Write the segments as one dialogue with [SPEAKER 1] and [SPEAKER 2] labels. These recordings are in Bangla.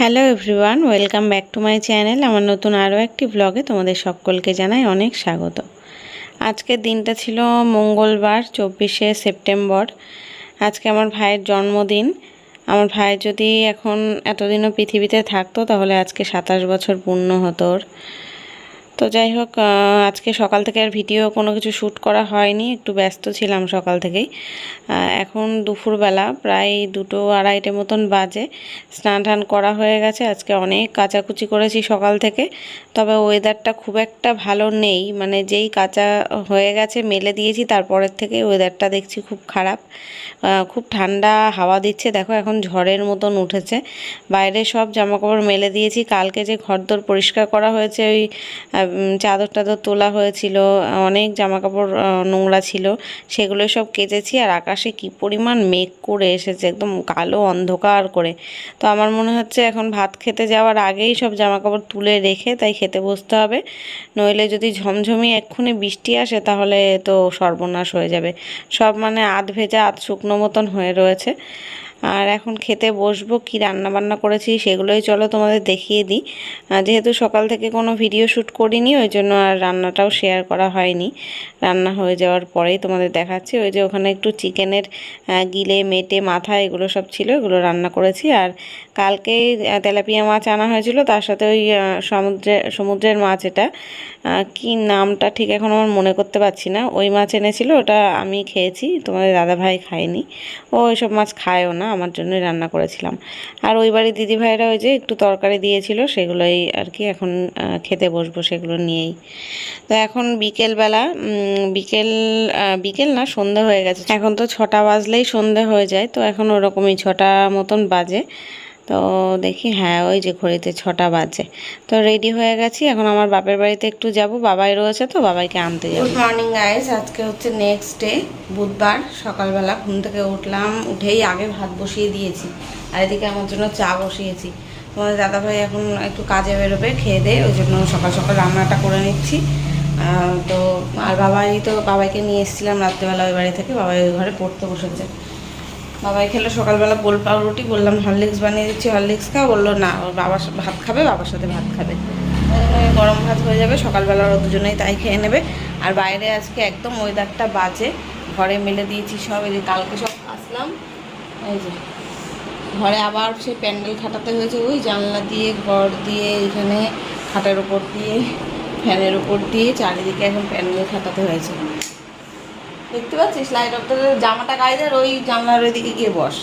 [SPEAKER 1] Hello everyone, welcome back to my channel. আমার নতুন আরও একটি ব্লগে তোমাদের সকলকে জানাই অনেক স্বাগত। আজকের দিনটা ছিল মঙ্গলবার, চব্বিশে সেপ্টেম্বর। আজকে আমার ভাইয়ের জন্মদিন। আমার ভাই যদি এখন এতদিনও পৃথিবীতে থাকতো, তাহলে আজকে সাতাশ বছর পূর্ণ হতো ওর। তো যাই হোক আজকে সকাল থেকে আর ভিডিও কোনো কিছু শ্যুট করা হয়নি, একটু ব্যস্ত ছিলাম সকাল থেকেই। এখন দুপুরবেলা, প্রায় দুটো আড়াইটে মতন বাজে, স্নান টান করা হয়ে গেছে, আজকে অনেক কাচাকুচি করেছি সকাল থেকে, তবে ওয়েদারটা খুব একটা ভালো নেই মানে যেই কাঁচা হয়ে গেছে, মেলে দিয়েছি, তারপরের থেকে ওয়েদারটা দেখছি খুব খারাপ। খুব ঠান্ডা হাওয়া দিচ্ছে, দেখো এখন ঝড়ের মতন উঠেছে, বাইরে সব জামাকাপড় মেলে দিয়েছি, কালকে যে ঘরদোর পরিষ্কার করা হয়েছে, ওই চাদর টাদর তোলা হয়েছিল, অনেক জামাকাপড় নোংরা ছিল সেগুলো সব কেচেছি আর আকাশে কি পরিমাণ মেঘ করে এসেছে, একদম কালো অন্ধকার করে। তো আমার মনে হচ্ছে এখন ভাত খেতে যাওয়ার আগেই সব জামাকাপড় তুলে রেখে তাই খেতে বসতে হবে। নইলে যদি ঝমঝমি এক্ষুনি বৃষ্টি আসে তাহলে তো সর্বনাশ হয়ে যাবে। সব মানে আধ ভেজা আধ শুকনো মতন হয়ে রয়েছে। আর এখন খেতে বসবো, কি রান্না বান্না করেছি সেগুলোই চলো তোমাদের দেখিয়ে দিই। যেহেতু সকাল থেকে কোনো ভিডিও শ্যুট করিনি, ওই জন্য আর রান্নাটাও শেয়ার করা হয়নি। রান্না হয়ে যাওয়ার পরেই তোমাদের দেখাচ্ছি, ওই যে ওখানে একটু চিকেনের গিলে, মেটে, মাথা এগুলো সব ছিল, এগুলো রান্না করেছি। আর কালকে তেলাপিয়া মাছ আনা হয়েছিল, তার সাথে ওই সমুদ্রে, সমুদ্রের মাছ এটা। কি নামটা ঠিক এখন আমার মনে করতে পারছি না। ওই মাছ এনেছিল, ওটা আমি খেয়েছি, তোমাদের দাদাভাই খায়নি। ও ওইসব মাছ খায়ও না আমার জন্য রান্না করেছিলাম। আর ওই বাড়ির দিদিভাইরা ওই যে একটু তরকারি দিয়েছিল, সেগুলোই আর কি এখন খেতে বসবো সেগুলো নিয়েই। তো এখন বিকেলবেলা বিকেল বিকেল না সন্ধে হয়ে গেছে। এখন তো ছটা বাজলেই সন্ধে হয়ে যায়, তো এখন ওরকমই ছটা মতন বাজে। তো দেখি হ্যাঁ ওই যে ঘড়িতে ছটা বাজে। তো রেডি হয়ে গেছি, এখন আমার বাপের বাড়িতে একটু যাব, বাবাই রয়েছে তো, বাবাইকে আনতে যাব। গুড মর্নিং গাইস আজকে হচ্ছে নেক্সট ডে বুধবার, সকালবেলা। ঘুম থেকে উঠলাম, উঠেই আগে ভাত বসিয়ে দিয়েছি, আর এদিকে আমার জন্য চা বসিয়েছি। তোমাদের দাদাভাই এখন একটু কাজে বেরোবে, খেয়ে দে ওই জন্য সকাল সকাল রান্নাটা করে নিচ্ছি। তো, আর বাবাই তো, বাবাইকে নিয়ে এসেছিলাম রাত্রেবেলা ওই বাড়ি থেকে, বাবাই ওই ঘরে পড়তে বসেছে। বাবাই খেলো, সকালবেলা গোল পাউরুটি বললাম হরলিক্স বানিয়ে দিচ্ছি, হরলিক্স খাও। বলল, না, ওর বাবার ভাত খাবে, বাবার সাথে ভাত খাবে। গরম ভাত হয়ে যাবে, সকালবেলা ওরা দুজনেই তাই খেয়ে নেবে। আর বাইরে আজকে একদম ওয়েদারটা বাজে, ঘরে মেলে দিয়েছি সব, এই যে কালকে সব আসলাম। এই যে, ঘরে আবার সেই প্যান্ডেল খাটাতে হয়েছে, ওই জানলা দিয়ে, ঘর দিয়ে, এখানে খাটের উপর দিয়ে, ফ্যানের উপর দিয়ে, চারিদিকে এখন প্যান্ডেল খাটাতে হয়েছে। দেখতে পাচ্ছিস? লাইট অফ জামাটা গায়ে ওই জানলার ওইদিকে গিয়ে বস।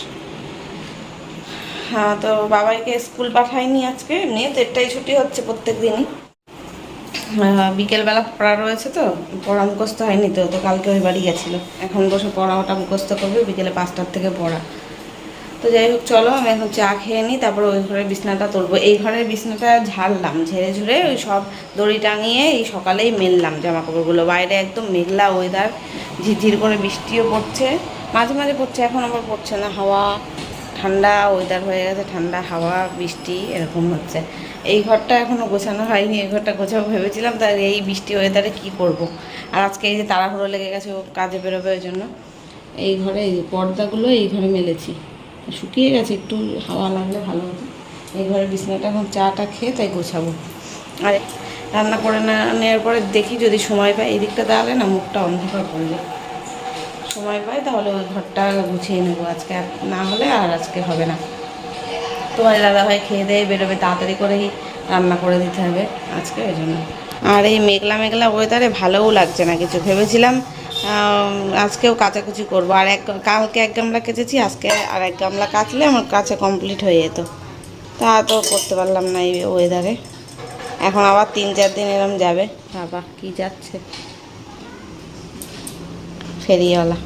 [SPEAKER 1] হ্যাঁ তো বাবাইকে স্কুল পাঠায়নি আজকে, এমনি দেড়টাই ছুটি হচ্ছে প্রত্যেক দিনই বিকেলবেলা পড়া রয়েছে তো, পড়া মুখস্থ হয়নি তো তো কালকে ওই বাড়ি গেছিল। এখন বসে পড়া ওটা মুখস্থ করবে, বিকেলে পাঁচটার থেকে পড়া। তো যাই হোক, চলো আমি এখন চা খেয়ে নিই, তারপর ওই ঘরের বিছনাটা তুলবো। এই ঘরের বিছনাটা ঝাড়লাম, ঝেড়ে ঝুড়ে ওই সব দড়ি টাঙিয়ে এই সকালেই মেললাম জামা কাপড়গুলো বাইরে একদম মেঘলা ওয়েদার ঝিরঝির করে বৃষ্টিও পড়ছে, মাঝে মাঝে পড়ছে, এখন আবার পড়ছে না। হাওয়া, ঠান্ডা ওয়েদার হয়ে গেছে, ঠান্ডা হাওয়া, বৃষ্টি, এরকম হচ্ছে। এই ঘরটা এখনও গোছানো হয়নি, এই ঘরটা গোছাবো ভেবেছিলাম তার এই বৃষ্টি ওয়েদারে কী করব। আর আজকে এই যে তাড়াহুড়ো লেগে গেছে, ও কাজে বেরোবে ওই জন্য। এই ঘরে এই পর্দাগুলো, এই ঘরে মেলেছি। শুকিয়ে গেছে, একটু হাওয়া লাগলে ভালো হতো। এই ঘরে বিছানাটা এখন চাটা খেয়ে তাই গোছাবো। আর রান্না করে না নেওয়ার পরে দেখি যদি সময় পাই, এই দিকটা দাঁড়ালে না মুখটা অন্ধকার পড়ে যায় সময় পাই তাহলে ওই ঘরটা গুছিয়ে নেব, আজকে আর না হলে আর আজকে হবে না। তোমার দাদাভাই খেয়ে দিয়ে বেরোবে, তাড়াতাড়ি করেই রান্না করে দিতে হবে আজকে, ওই জন্য। আর এই মেঘলা মেঘলা ওয়েদারে ভালোও লাগছে না কিছু ভেবেছিলাম আজকেও কাচাকুচি করব। আর এক, কালকে এক গামলা কেচেছি, আজকে আর এক গামলা কাচলে আমার কাছে কমপ্লিট হয়ে যেত। তা তো করতে পারলাম না এই ওয়েদারে এখন আবার তিন চার দিন এরম যাবে। বাবা, কি যাচ্ছে? ফেরিওয়ালা।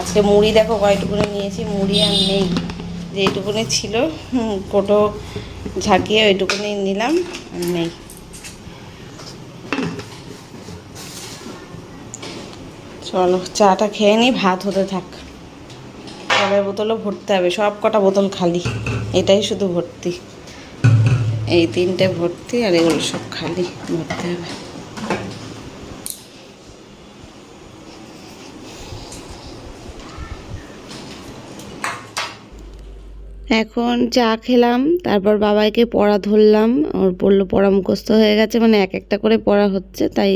[SPEAKER 1] আজকে মুড়ি দেখো, কয়টুকুনি নিয়েছি, মুড়ি আর নেই। যেইটুকুনি ছিল কোটো ঝাঁকিয়ে ওইটুকুনি নিলাম, আর নেই। চলো, চাটা খেয়ে নি, ভাত হতে থাক। জলের বোতলও ভরতে হবে, সব কটা বোতল খালি। এটাই শুধু ভর্তি। এই তিনটে ভর্তি আর এগুলো সব খালি, ভরতে হবে। এখন চা খেলাম, তারপর বাবাইকে পড়া ধরলাম, ওর পড়ল পড়া মুখস্ত হয়ে গেছে মানে এক একটা করে পড়া হচ্ছে, তাই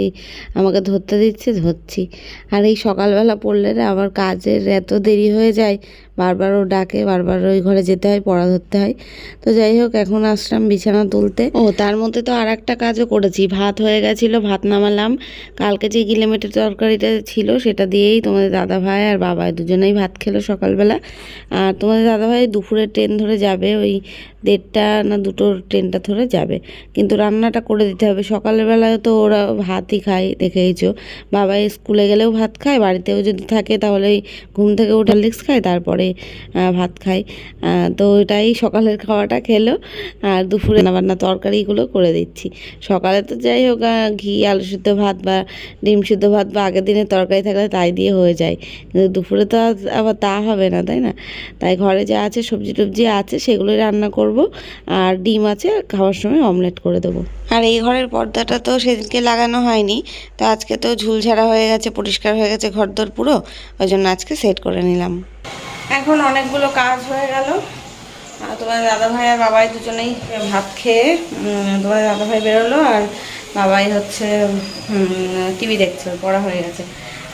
[SPEAKER 1] আমাকে ধরতে দিচ্ছে, ধরছি। আর এই সকালবেলা পড়লে আবার কাজের এত দেরি হয়ে যায় বারবার ও ডাকে বারবার ওই ঘরে যেতে হয়, পড়া ধরতে হয়। তো যাই হোক, এখন আসলাম বিছানা তুলতে। ও, তার মধ্যে তো আর একটা কাজও করেছি। ভাত হয়ে গেছিল, ভাত নামালাম। কালকে যে গিলেমেটের তরকারিটা ছিল, সেটা দিয়েই তোমাদের দাদা ভাই আর বাবা দুজনেই ভাত খেলো সকালবেলা। আর তোমাদের দাদা ভাই দুপুরে ট্রেন ধরে যাবে ওই দেড়টা না দুটোর ট্রেনটা ধরে যাবে। কিন্তু রান্নাটা করে দিতে হবে। সকালবেলায় তো ওরা ভাতই খায়, দেখেইছো। বাবা স্কুলে গেলেও ভাত খায়, বাড়িতেও যদি থাকে তাহলে ঘুম থেকে উঠে লিক্স খায়, তারপরে ভাত খায়। তো ওইটাই সকালের খাওয়াটা খেলো। আর দুপুরে রান্নাবান্না তরকারিগুলো করে দিচ্ছি। সকালে তো যাই হোক ঘি, আলু সিদ্ধ ভাত বা ডিম সিদ্ধ ভাত বা আগের দিনের তরকারি থাকলে তাই দিয়ে হয়ে যায়। কিন্তু দুপুরে তো আবার তা হবে না, তাই না? তাই ঘরে যা আছে সবজি টবজি আছে, সেগুলোই রান্না করব। আর ডিম আছে খাওয়ার সময় অমলেট করে দেবো। আর এই ঘরের পর্দাটা তো সেদিনকে লাগানো হয়নি। তো আজকে তো ঝুলঝাড়া হয়ে গেছে পরিষ্কার হয়ে গেছে ঘর ঘরদোর পুরো। ওই জন্য আজকে সেট করে নিলাম। এখন অনেকগুলো কাজ হয়ে গেল। আর তোমার দাদা ভাই আর বাবাই দুজনেই ভাত খেয়ে তোমার দাদা ভাই বেরোলো আর বাবাই হচ্ছে টিভি দেখছে পড়া হয়ে গেছে।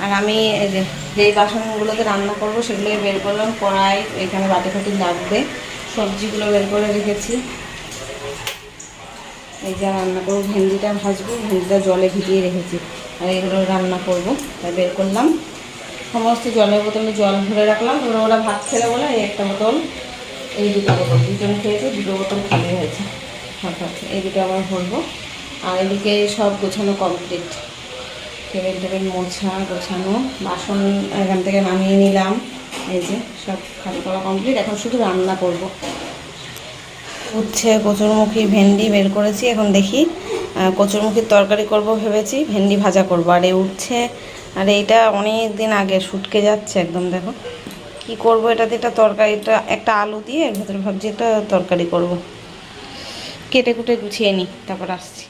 [SPEAKER 1] আর আমি এই যে যেই বাসনগুলোতে রান্না করব সেগুলোই বের করলাম কড়াই এখানে বাটি ফাটি লাগবে। সবজিগুলো বের করে রেখেছি। এই যা রান্না করব, ভেন্ডিটা ভাজবো, ভেন্ডিটা জলে ভিজিয়ে রেখেছি। আর এগুলো রান্না করব তাই বের করলাম। সমস্ত জলের বোতলে জল ভরে রাখলাম। ওরা ওরা ভাত খেলে বলে এই একটা বোতল, এই দুটো বোতল, দুজন খেয়েছে, দুটো বোতল খালি হয়েছে। আছে এই দুটো আবার ভরবো। আর এদিকে সব গোছানো কমপ্লিট টেবিল টেবিল মোছা, গোছানো, বাসন এখান থেকে নামিয়ে নিলাম। এই যে সব করা কমপ্লিট এখন শুধু রান্না করব। উচ্ছে, কচুরমুখী, ভেন্ডি বের করেছি, এখন দেখি কচুরমুখীর তরকারি করব ভেবেছি, ভেন্ডি ভাজা করব। আর এই উচ্ছে, আর এইটা অনেক দিন আগে শুটকে যাচ্ছে একদম, দেখো। কি করব এটাতে? একটা তরকারিটা একটা আলু দিয়ে ভেতরে ভাবছি একটা তরকারি করব। কেটে কুটে গুছিয়ে নিই তারপর আসছি।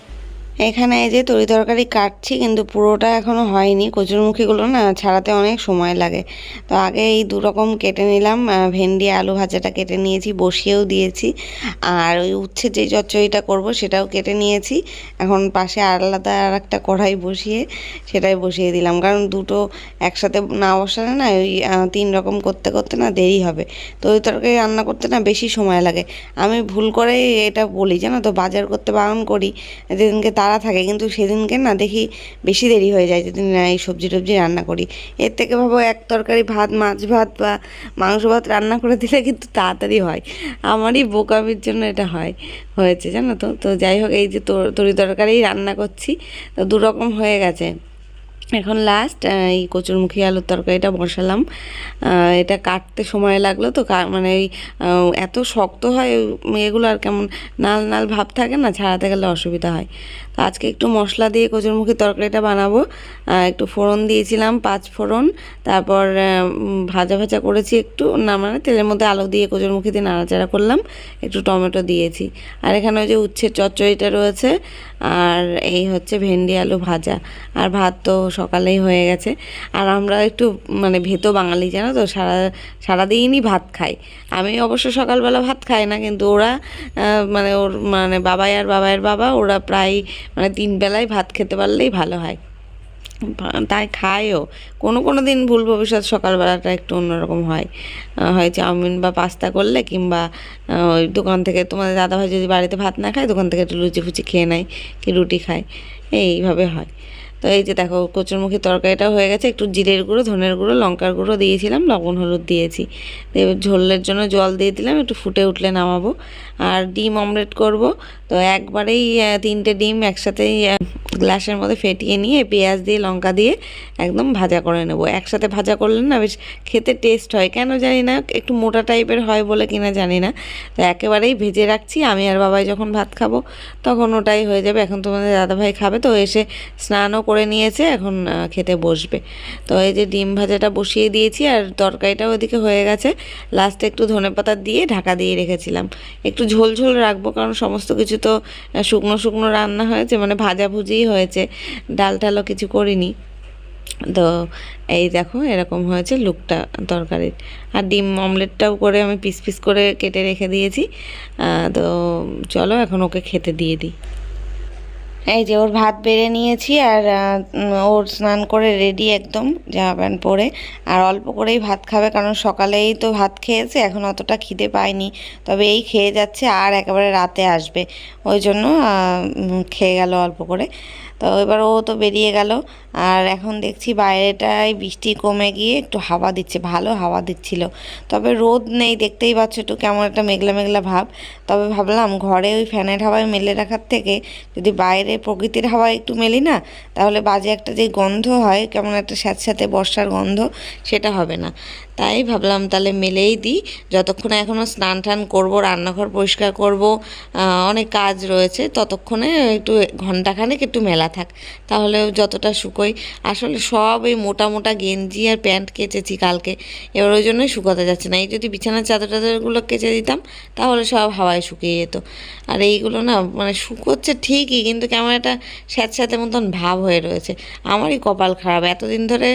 [SPEAKER 1] এখানে এই যে তরি তরকারি কাটছি, কিন্তু পুরোটা এখনও হয়নি। কচুরমুখীগুলো না ছাড়াতে অনেক সময় লাগে। তো আগে এই দু রকম কেটে নিলাম। ভেন্ডি, আলু ভাজাটা কেটে নিয়েছি, বসিয়েও দিয়েছি। আর ওই উচ্ছে যে চচ্চড়িটা করব সেটাও কেটে নিয়েছি। এখন পাশে আলাদা আর একটা কড়াই বসিয়ে সেটাই বসিয়ে দিলাম। কারণ দুটো একসাথে না বসালে না ওই তিন রকম করতে করতে না দেরি হবে। তো ওই তরকারি রান্না করতে না বেশি সময় লাগে। আমি ভুল করে এটা বলি, জানো তো? বাজার করতে বারণ করি। যেদিনকে তাড়া থাকে, কিন্তু সেদিনকে না দেখি বেশি দেরি হয়ে যায় যেদিন না এই সবজি টবজি রান্না করি। এর থেকে ভাবো এক তরকারি ভাত, মাছ ভাত বা মাংস ভাত রান্না করে দিলে কিন্তু তাড়াতাড়ি হয়। আমারই বোকামির জন্য এটা হয়, হয়েছে, জানো তো? তো যাই হোক, এই যে তর- তরি তরকারি রান্না করছি, তো দুরকম হয়ে গেছে। এখন লাস্ট এই কচুরমুখী আলুর তরকারিটা বসালাম। এটা কাটতে সময় লাগল তো মানে ওই এত শক্ত হয় এগুলো আর কেমন নাল নাল ভাব থাকে না, ছাড়াতে গেলে অসুবিধা হয়। তো আজকে একটু মশলা দিয়ে কচুরমুখী তরকারিটা বানাবো। একটু ফোড়ন দিয়েছিলাম, পাঁচ ফোড়ন। তারপর ভাজা ভাজা করেছি একটু, না মানে তেলের মধ্যে আলু দিয়ে কচুরমুখী দিয়ে নাড়াচাড়া করলাম, একটু টমেটো দিয়েছি। আর এখানে ওই যে উচ্ছের চচ্চড়িটা রয়েছে, আর এই হচ্ছে ভেন্ডি আলু ভাজা। আর ভাত তো সকালেই হয়ে গেছে। আর আমরা একটু মানে ভেতো বাঙালি, জানো তো, সারা, সারাদিনই ভাত খাই। আমি অবশ্য সকালবেলা ভাত খাই না, কিন্তু ওরা মানে ওর মানে বাবাই আর বাবাইয়ের বাবা, ওরা প্রায় মানে তিন বেলায় ভাত খেতে পারলেই ভালো হয়। তাই খায়ও। কোনো কোনো দিন ভুল ভবিষ্যৎ সকালবেলাটা একটু অন্যরকম হয়। হয় চাউমিন বা পাস্তা করলে কিংবা ওই দোকান থেকে তোমাদের দাদাভাই যদি বাড়িতে ভাত না খায়, দোকান থেকে একটু লুচি ফুচি খেয়ে নেয়, কি রুটি খায়, এইভাবে হয়। তো এই যে দেখো কচুরমুখী তরকারিটা হয়ে গেছে। একটু জিরের গুঁড়ো, ধনের গুঁড়ো, লঙ্কার গুঁড়ো দিয়েছিলাম, লবণ, হলুদ দিয়েছি। এবার ঝোলের জন্য জল দিয়ে দিলাম, একটু ফুটে উঠলে নামাবো। আর ডিম অমলেট করব। তো একবারেই তিনটে ডিম একসাথেই গ্লাসের মধ্যে ফেটিয়ে নিয়ে পেঁয়াজ দিয়ে, লঙ্কা দিয়ে একদম ভাজা করে নেব। একসাথে ভাজা করলে না বেশ খেতে টেস্ট হয়। কেন জানি না, একটু মোটা টাইপের হয় বলে কিনা জানি না। তো একেবারেই ভেজে রাখছি। আমি আর বাবাই যখন ভাত খাব, তখন ওটাই হয়ে যাবে। এখন তোমাদের দাদাভাই খাবে, তো এসে স্নানও করে নিয়েছে। এখন খেতে বসবে। তো এই যে ডিম ভাজাটা বসিয়ে দিয়েছি আর তরকারিটাও ওদিকে হয়ে গেছে। লাস্টে একটু ধনেপাতা দিয়ে ঢাকা দিয়ে রেখেছিলাম। একটু ঝোল ঝোল রাখব, কারণ সমস্ত কিছু তো শুকনো শুকনো রান্না হয়েছে। মানে ভাজা ভুজিই হয়েছে। ডাল টালও কিছু করিনি। তো এই দেখো, এরকম হয়েছে লুকটা তরকারির। আর ডিম অমলেটটাও করে আমি পিস পিস করে কেটে রেখে দিয়েছি। তো চলো এখন ওকে খেতে দিয়ে দিই। এই যে ওর ভাত বেড়ে নিয়েছি আর ওর স্নান করে রেডি একদম, জামা প্যান্ট পরে। আর অল্প করেই ভাত খাবে, কারণ সকালেই তো ভাত খেয়েছে, এখন অতটা খিদে পায়নি। তবে এই খেয়ে যাচ্ছে আর একেবারে রাতে আসবে। ওই জন্য খেয়ে গেল অল্প করে। তো এবার ও তো বেরিয়ে গেল। আর এখন দেখছি বাইরেটায় বৃষ্টি কমে গিয়ে একটু হাওয়া দিচ্ছে, ভালো হাওয়া দিচ্ছিল। তবে রোদ নেই, দেখতেই পাচ্ছ একটু কেমন একটা মেঘলা মেঘলা ভাব। তবে ভাবলাম ঘরে ওই ফ্যানের হাওয়ায় মেলে রাখার থেকে যদি বাইরে প্রকৃতির হাওয়া একটু মেলি না? তাহলে বাজে একটা যে গন্ধ হয়, কেমন একটা স্যাঁতস্যাঁতে বর্ষার গন্ধ, সেটা হবে না। তাই ভাবলাম তাহলে মেলেই দিই। যতক্ষণে এখনও স্নান টান করব, রান্নাঘর পরিষ্কার করব অনেক কাজ রয়েছে, ততক্ষণে একটু ঘন্টাখানেক একটু মেলা থাক। তাহলে যতটা শুকোই। আসলে সব এই মোটা মোটা গেঞ্জি আর প্যান্ট কেচেছি কালকে। এবার ওই জন্যই শুকোতে যাচ্ছে না। এই যদি বিছানার চাদর টাদরগুলো কেচে দিতাম, তাহলে সব হাওয়ায় শুকিয়ে যেত। আর এইগুলো না মানে শুকোচ্ছে ঠিকই, কিন্তু কেমন একটা স্যাঁতস্যাঁতে মতন ভাব হয়ে রয়েছে। আমারই কপাল খারাপ। এতদিন ধরে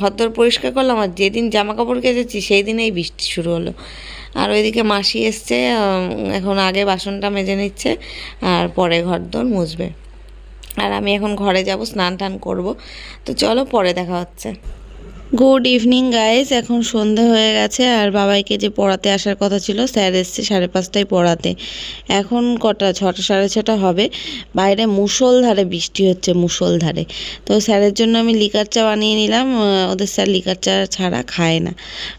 [SPEAKER 1] ঘরদোর পরিষ্কার করলাম, আর যেদিন জামা কাপড় কেচেছি, সেই দিনেই বৃষ্টি শুরু হলো। আর ওইদিকে মাসি এসছে এখন আগে বাসনটা মেজে নিচ্ছে, আর পরে ঘরদোর মুছবে। আর আমি এখন ঘরে যাব, স্নান টান করব। তো চলো পরে দেখা হচ্ছে। গুড ইভিনিং গাইস এখন সন্ধে হয়ে গেছে আর বাবাইকে যে পড়াতে আসার কথা ছিল, স্যার এসছে সাড়ে পাঁচটায় পড়াতে। এখন কটা, ছটা, সাড়ে ছটা হবে। বাইরে মুষলধারে বৃষ্টি হচ্ছে, মুষলধারে। তো স্যারের জন্য আমি লিকার চা বানিয়ে নিলাম। ওদের স্যার লিকার চা ছাড়া খায় না।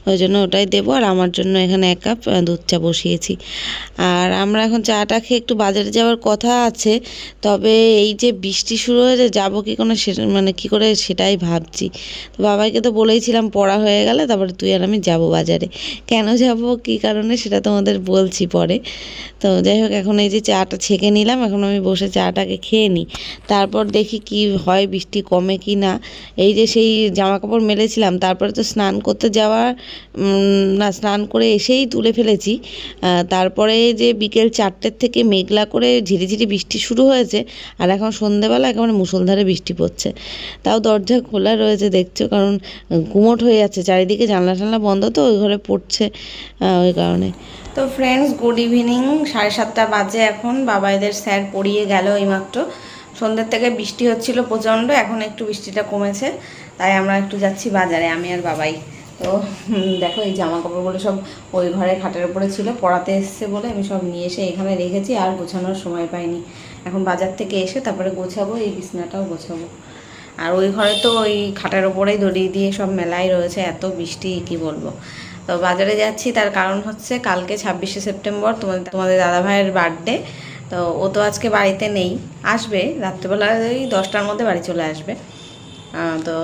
[SPEAKER 1] ওই জন্য ওটাই দেবো। আর আমার জন্য এখানে এক কাপ দুধ চা বসিয়েছি। আর আমরা এখন চাটা খেয়ে একটু বাজারে যাওয়ার কথা আছে। তবে এই যে বৃষ্টি শুরু হয়েছে, যাব কি কোনো মানে কি করে সেটাই ভাবছি। তো বাবাইকে তো বলেইছিলাম পড়া হয়ে গেলে, তারপরে তুই আর আমি যাব বাজারে। কেন যাব? কি কারণে? সেটা তোমাদের বলছি পরে। তো যাই হোক, এখন এই যে চাটা ছেঁকে নিলাম, এখন আমি বসে চাটাকে খেয়ে নিই। তারপর দেখি কি হয়, বৃষ্টি কমে কি না। এই যে সেই জামা কাপড় মেলেছিলাম, তারপরে তো স্নান করতে যাওয়া না, স্নান করে এসেই তুলে ফেলেছি। তারপরে যে বিকেল চারটের থেকে মেঘলা করে ঝিরিঝিরি বৃষ্টি শুরু হয়েছে, আর এখন সন্ধেবেলা একেবারে মুষলধারে বৃষ্টি পড়ছে। তাও দরজা খোলা রয়েছে, দেখছ? কারণ গুমোট হয়ে যাচ্ছে, চারিদিকে জানলা টানলা বন্ধ তো, ওই ঘরে পড়ছে ওই কারণে। তো ফ্রেন্ডস গুড ইভিনিং সাড়ে সাতটা বাজে এখন, বাবাইদের স্যার পড়িয়ে গেল এইমাত্র। সন্ধ্যের থেকে বৃষ্টি হচ্ছিল প্রচণ্ড, এখন একটু বৃষ্টিটা কমেছে, তাই আমরা একটু যাচ্ছি বাজারে, আমি আর বাবাই। তো দেখো এই জামা কাপড়গুলো সব ওই ঘরে খাটের উপরে ছিল, পড়াতে এসছে বলে আমি সব নিয়ে এসে এখানে রেখেছি, আর গোছানোর সময় পাইনি। এখন বাজার থেকে এসে তারপরে গোছাবো, এই বিছনাটাও গোছাবো। আর ওই ঘরে তো ওই খাটের ওপরেই দড়ি দিয়ে সব মেলাই রয়েছে, এত বৃষ্টি, কি বলব? তো বাজারে যাচ্ছি, তার কারণ হচ্ছে কালকে ছাব্বিশে সেপ্টেম্বর তোমাদের তোমাদের দাদা ভাইয়ের বার্থডে, তো ও তো আজকে বাড়িতে নেই, আসবে রাত্রেবেলা, ওই দশটার মধ্যে বাড়ি চলে আসবে। তো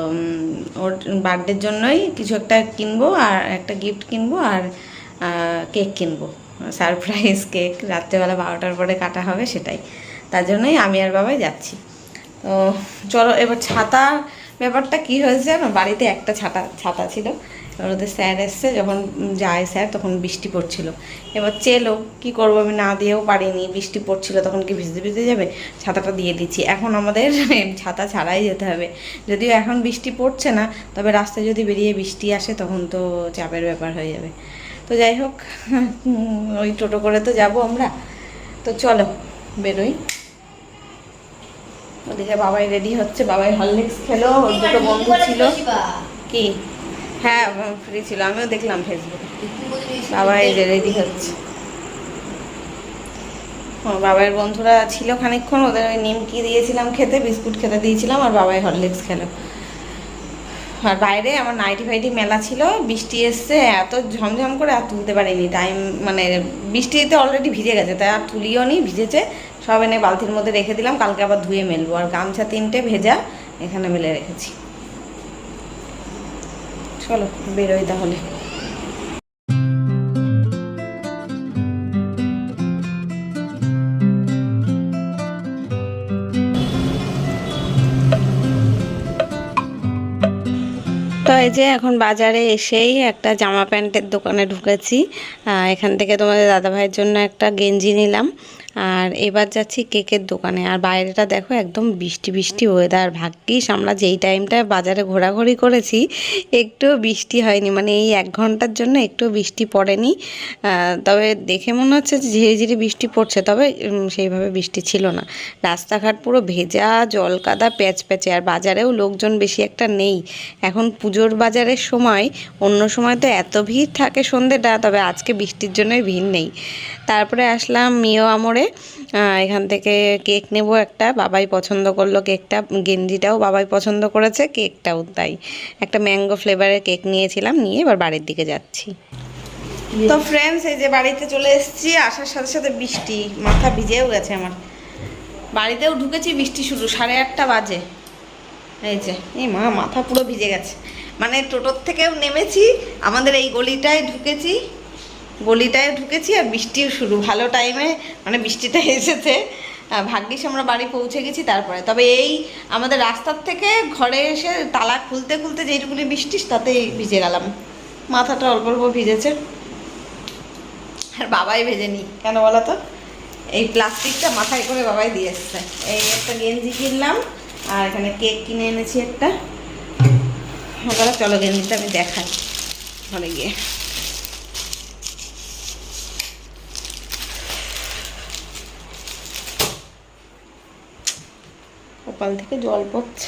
[SPEAKER 1] ওর বার্থডের জন্যই কিছু একটা কিনবো আর একটা গিফট কিনবো আর কেক কিনবো। সারপ্রাইজ কেক, রাত্রেবেলা বারোটার পরে কাটা হবে সেটাই। তার জন্যই আমি আর বাবাই যাচ্ছি। তো চলো, এবার ছাতা ব্যাপারটা কি হয়েছে জানো? বাড়িতে একটা ছাতা ছাতা ছিল। এবার ওদের স্যার এসছে, যখন যায় স্যার, তখন বৃষ্টি পড়ছিল। এবার চেলো, কি করব আমি? না দিয়েও পারিনি, বৃষ্টি পড়ছিল, তখন কি ভিজতে ভিজতে যাবে? ছাতাটা দিয়ে দিচ্ছি। এখন আমাদের ছাতা ছাড়াই যেতে হবে। যদিও এখন বৃষ্টি পড়ছে না, তবে রাস্তায় যদি বেরিয়ে বৃষ্টি আসে, তখন তো চাপের ব্যাপার হয়ে যাবে। তো যাই হোক, ওই টোটো করে তো যাব আমরা। তো চলো, বেরোই। ওদিকে বাবাই রেডি হচ্ছে। বাবাই হরলিক্স খেলো ওর দুটো বন্ধু ছিল। কি? হ্যাঁ ফ্রি ছিল। আমিও দেখলাম ফেসবুকে বাবাই যে রেডি হচ্ছে। ও, বাবার বন্ধুরা ছিল খানিক্ষণ ওদের ওই নিমকি দিয়েছিলাম খেতে বিস্কুট খেতে দিয়েছিলাম আর বাবাই হরলিক্স খেলো। আর বাইরে আমার নাইটি ফাইটি মেলা ছিল, বৃষ্টি এসছে, এত ঝমঝম করে আর তুলতে পারিনি। টাইম মানে বৃষ্টিতে অলরেডি ভিজে গেছে, তাই আর তুলিও নি, ভিজেছে। সব এনে বালতির মধ্যে রেখে দিলাম, কালকে আবার ধুয়ে মেলবো। আর গামছা তিনটে ভেজা, এখানে মেলে রেখেছি। চলো, বেরোই তাহলে। তো এই যে এখন বাজারে এসেই একটা জামা প্যান্টের দোকানে ঢুকেছি। এখান থেকে তোমাদের দাদাভাইয়ের জন্য একটা গেঞ্জি নিলাম। আর এবার যাচ্ছি কেকের দোকানে। আর বাইরেটা দেখো একদম বৃষ্টি বৃষ্টি ওয়েদার ভাগ্যিস আমরা যেই টাইমটায় বাজারে ঘোরাঘুরি করেছি, একটুও বৃষ্টি হয়নি। মানে এই এক ঘণ্টার জন্য একটু বৃষ্টি পড়েনি। তবে দেখে মনে হচ্ছে যে ঝিরি ঝিরি বৃষ্টি পড়ছে, তবে সেইভাবে বৃষ্টি ছিল না। রাস্তাঘাট পুরো ভেজা জল কাদা প্যাচ প্যাচে আর বাজারেও লোকজন বেশি একটা নেই। এখন পুজোর বাজারের সময়, অন্য সময় তো এত ভিড় থাকে সন্ধ্যেটা তবে আজকে বৃষ্টির জন্যই ভিড় নেই। তারপরে আসলাম মিও আমরে। আহ, এখান থেকে কেক নেব একটা। বাবাই পছন্দ করল কেকটা। গেঞ্জিটাও বাবাই পছন্দ করেছে কেকটাও তাই। একটা ম্যাঙ্গো ফ্লেভারের কেক নিয়েছিলাম নিয়ে এবার বাড়ির দিকে যাচ্ছি। তো ফ্রেন্ডস এই যে বাড়িতে চলে এসেছি আসার সাথে সাথে বৃষ্টি মাথা ভিজেও গেছে আমার। বাড়িতেও ঢুকেছি বৃষ্টি শুরু সাড়ে আটটা বাজে। এই যে এই মা মাথা পুরো ভিজে গেছে। মানে টোটোর থেকেও নেমেছি আমাদের এই গলিটায় ঢুকেছি। গলিটায় ঢুকেছি আর বৃষ্টিও শুরু। ভালো টাইমে মানে বৃষ্টিটা এসেছে। ভাগ্যিস আমরা বাড়ি পৌঁছে গেছি তারপরে। তবে এই আমাদের রাস্তার থেকে ঘরে এসে তালা খুলতে খুলতে যেইটুকুনি বৃষ্টি, তাতেই ভিজে গেলাম। মাথাটা অল্প অল্প ভিজেছে। আর বাবাই ভেজে নি কেন বলো তো? এই প্লাস্টিকটা মাথায় করে বাবাই দিয়ে এসছে। এই একটা গেঞ্জি কিনলাম, আর এখানে কেক কিনে এনেছি একটা। চলো গেঞ্জিটা আমি দেখাই। ঘরে গিয়ে। কপাল থেকে জল পড়ছে।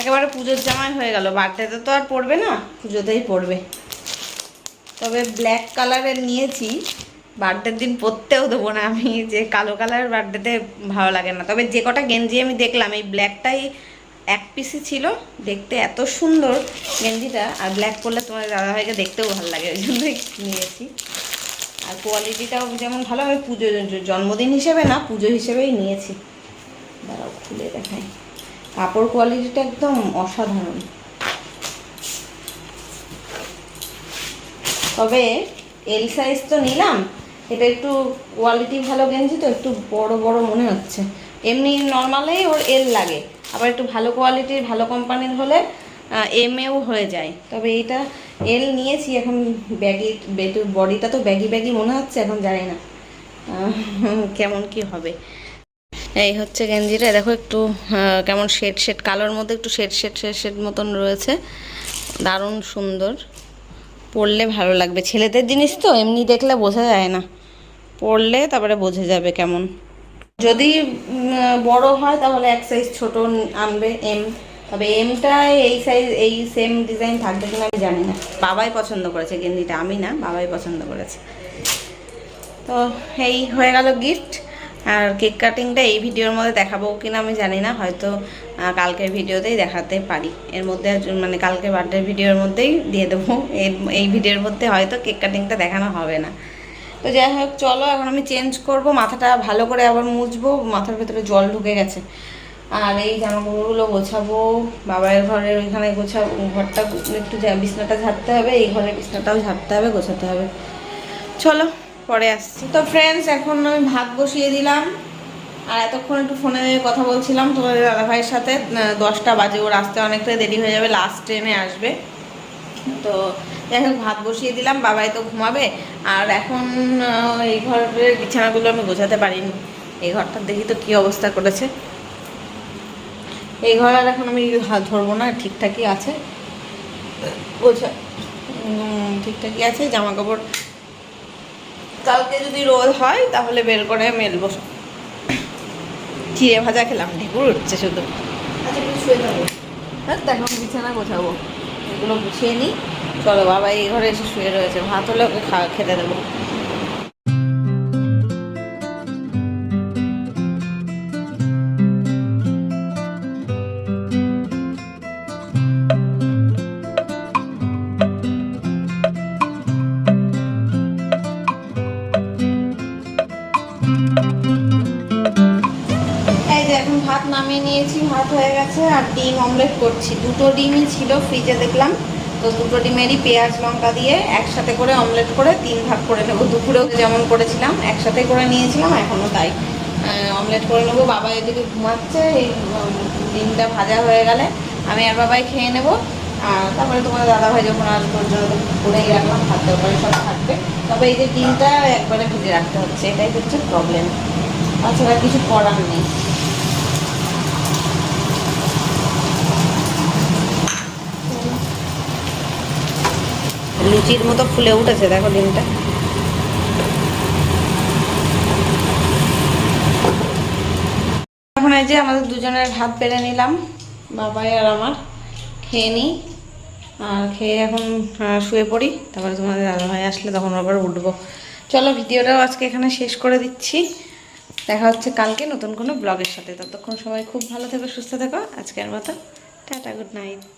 [SPEAKER 1] একেবারে পুজোর জামাই হয়ে গেল। বার্থডেতে তো আর পড়বে না, পুজোতেই পড়বে। তবে ব্ল্যাক কালারের নিয়েছি বার্থডের দিন পরতেও দেবো না আমি, যে কালো কালারের বার্থডেতে ভালো লাগে না। তবে যে কটা গেঞ্জি আমি দেখলাম, এই ব্ল্যাকটাই এক পিসই ছিল, দেখতে এত সুন্দর গেঞ্জিটা, আর ব্ল্যাক পরলে তোমার দাদাভাইকে দেখতেও ভালো লাগে, ওই জন্যই নিয়েছি। আর কোয়ালিটিটাও যেমন ভালো আমি পুজো জন্মদিন হিসেবে না, পুজো হিসেবেই নিয়েছি। দাঁড়াও, খুলে দেখাই। কাপড় কোয়ালিটিটা একদম অসাধারণ। তবে এল সাইজ তো নিলাম, এটা একটু কোয়ালিটি ভালো গেঞ্জি তো, একটু বড় বড় মনে হচ্ছে। এমনি নর্মালেই ওর এল লাগে, আবার একটু ভালো কোয়ালিটির ভালো কোম্পানির হলে এম এও হয়ে যায়। তবে এইটা এল নিয়েছি, এখন ব্যাগি বডিটা তো ব্যাগি ব্যাগি মনে হচ্ছে, এখন জানি না। কেমন কি হবে। এই হচ্ছে গেঞ্জিটা, দেখো একটু কেমন শেড শেড কালোর মধ্যে একটু শেড শেড শেড শেড মতন রয়েছে। দারুণ সুন্দর। পরলে ভালো লাগবে। ছেলেদের জিনিস তো এমনি দেখলে বোঝা যায় না। পরলে তারপরে বোঝা যাবে কেমন। যদি বড় হয় তাহলে এক সাইজ ছোট আনবে এম তবে এমটা এই সাইজ এই সেম ডিজাইন থাকবে কিনা আমি জানি না। বাবাই পছন্দ করেছে গেঞ্জিটা আমি না, বাবাই পছন্দ করেছে। তো এই হয়ে গেল গিফট আর কেক কাটিংটা এই ভিডিওর মধ্যে দেখাবো কিনা আমি জানি না, হয়তো কালকের ভিডিওতেই দেখাতে পারি। এর মধ্যে মানে কালকে বার্থডে ভিডিওর মধ্যেই দিয়ে দেবো। এর, এই ভিডিওর মধ্যে হয়তো কেক কাটিংটা দেখানো হবে না। তো যাই হোক, চলো, এখন আমি চেঞ্জ করব। মাথাটা ভালো করে আবার মুছবো। মাথার ভেতরে জল ঢুকে গেছে। আর এই জামা কাপড়গুলো গোছাবো, বাবার ঘরের ওইখানে গোছাবো, ঘরটা একটু বিছনাটা ঝাড়তে হবে, এই ঘরের বিছনাটাও ঝাড়তে হবে, গোছাতে হবে। চলো, পরে আসছি। তো ফ্রেন্ডস এখন আমি ভাত বসিয়ে দিলাম। আর এতক্ষণ একটু ফোনে কথা বলছিলাম তোমাদের দাদাভাইয়ের সাথে। দশটা বাজে, ওর আসতে অনেকটা দেরি হয়ে যাবে লাস্ট ট্রেনে আসবে। তো যাই হোক, ভাত বসিয়ে দিলাম, বাবাই তো ঘুমাবে। আর এখন এই ঘরের বিছানাগুলো আমি গোছাতে পারিনি। এই ঘরটার দেখি তো কী অবস্থা করেছে। এই ঘর আর এখন আমি হাত ধরবো না ঠিকঠাকই আছে। গোছা ঠিকঠাকই আছে জামা কাপড় কালকে যদি রোদ হয় তাহলে বের করে মেলবো চিড়ে ভাজা খেলাম ঢেকুর উঠছে শুধু। হ্যাঁ দেখো বিছানা গোছাবো। এগুলো গুছিয়ে নিই। চলো বাবা এই ঘরে এসে শুয়ে রয়েছে। ভাত হলে ওকে খাওয়া খেতে দেবো। নিয়েছি ভাত হয়ে গেছে আর ডিম অমলেট করছি। দুটো ডিমই ছিল ফ্রিজে দেখলাম। তো দুটো ডিমেরই পেঁয়াজ, লঙ্কা দিয়ে একসাথে করে অমলেট করে তিন ভাগ করে নেব। দুপুরেও যেমন করেছিলাম, একসাথে করে নিয়েছিলাম, এখনও তাই। অমলেট করে নেব। বাবা এদিকে ঘুমাচ্ছে, এই ডিমটা ভাজা হয়ে গেলে আমি আর বাবাই খেয়ে নেব। আর তারপরে তোমার দাদা ভাই যখন আসবে জন্য করেই রাখলাম ভাত তরকারি সব থাকবে। তবে এই যে ডিমটা একবারে ভেজে রাখতে হচ্ছে, এটাই হচ্ছে প্রবলেম তাছাড়া কিছু করার নেই। লুচির মতো ফুলে উঠেছে, দেখো ডিমটা। এখন এই যে আমাদের দুজনের ভাত বেড়ে নিলাম, বাবাই আর আমার। খেয়ে নিই। আর খেয়ে এখন শুয়ে পড়ি। তারপরে তোমাদের দাদাভাই আসলে তখন আবার উঠবো। চলো, ভিডিওটাও আজকে এখানে শেষ করে দিচ্ছি। দেখা হচ্ছে কালকে নতুন কোনো ব্লগের সাথে। ততক্ষণ সবাই খুব ভালো থেকো, সুস্থ থেকো। আজকের মতো, টাটা, গুড নাইট।